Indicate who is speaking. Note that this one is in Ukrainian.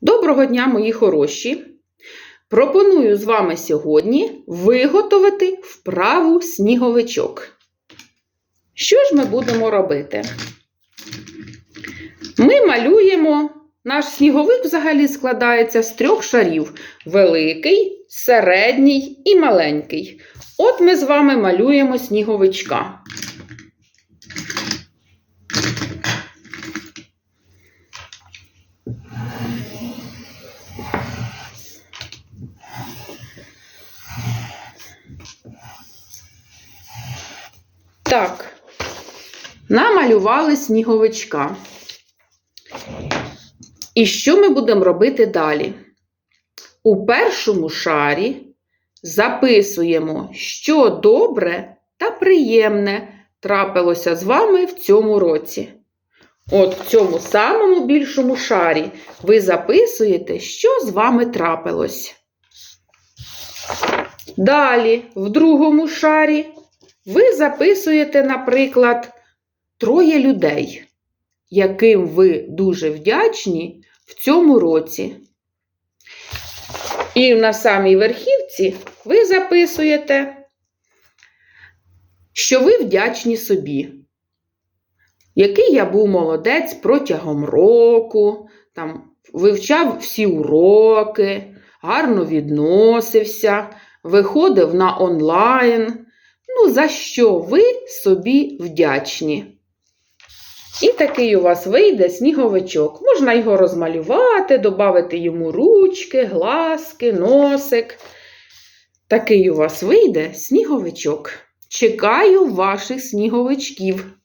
Speaker 1: Доброго дня, мої хороші! Пропоную з вами сьогодні виготовити вправу сніговичок. Що ж ми будемо робити? Ми малюємо, наш сніговик взагалі складається з трьох шарів: великий, середній і маленький. От ми з вами малюємо сніговичка. Так, намалювали сніговичка. І що ми будемо робити далі? У першому шарі записуємо, що добре та приємне трапилося з вами в цьому році. От в цьому самому більшому шарі ви записуєте, що з вами трапилось. Далі, в другому шарі, ви записуєте, наприклад, троє людей, яким ви дуже вдячні в цьому році. І на самій верхівці ви записуєте, що ви вдячні собі. Який я був молодець протягом року, там, вивчав всі уроки, гарно відносився, виходив на онлайн. Ну, за що ви собі вдячні? І такий у вас вийде сніговичок. Можна його розмалювати, додати йому ручки, глазки, носик. Такий у вас вийде сніговичок. Чекаю ваших сніговичків.